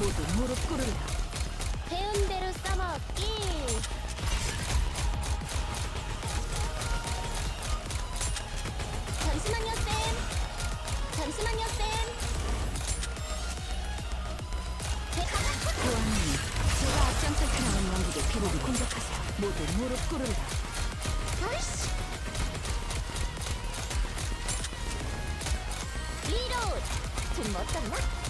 모두 무릎 꿇으라. 배운 대로 써먹기. 잠시만요, 쌤. 잠시만요, 쌤. 보아님, 제가 앞장설 크라운 왕국의 피로를 공격하세요. 모두 무릎 꿇으라. 아이씨. 리로드. 좀 멋졌나?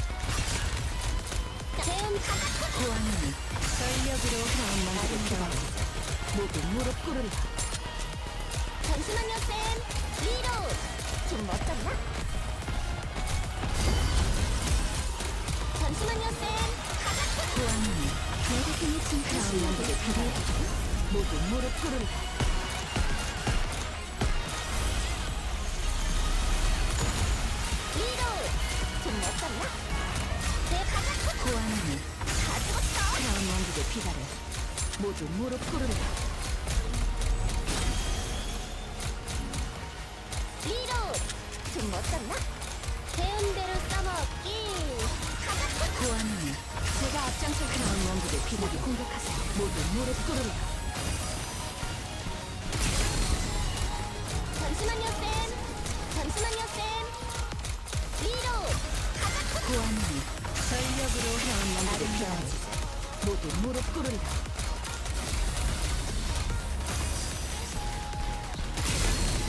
보아님, 전력으로 왕국의 피로를 모두 무릎 꿇으라. 잠시만요, 쌤. 리로드. 좀 멋졌나? 잠시만요, 쌤. 보아님, 내가 크라운 왕국의 피로를 모두 무릎 꿇으라. 리로드. 좀 멋졌나? 내. 보아님, 다 죽었어. 크라운 왕국의 피다를 모두 무릎 꿇으라. 리로드. 좀 멋졌나? 배운 대로 써먹기. 보아님, 제가 앞장설 크라운 왕국의 피다를 공격하세요. 모두 무릎 꿇으라. 잠시만요, 쌤. 잠시만요, 쌤. 리로드. 가자. 보아님, 전력으로 해온 왕국의 피다를 모두 무릎 꿇으라.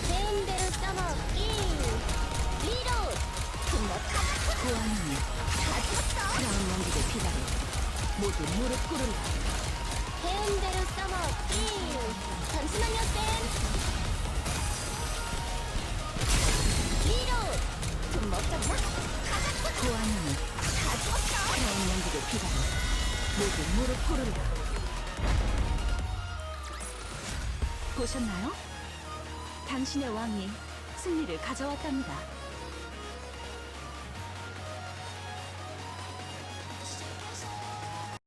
배운 대로 써먹기. 리로드. 좀 멋지다. 보아님, 다 죽었어. 크라운 왕국의 피다를 모두 무릎 꿇으라. 배운 대로 써먹기. 잠시만요, 쌤. 리로드. 좀 멋졌나? 가자. 보아님, 다 죽었어. 크라운 왕국의 피다를 모두 무릎 꿇으라. 보셨나요? 당신의 왕이 승리를 가져왔답니다.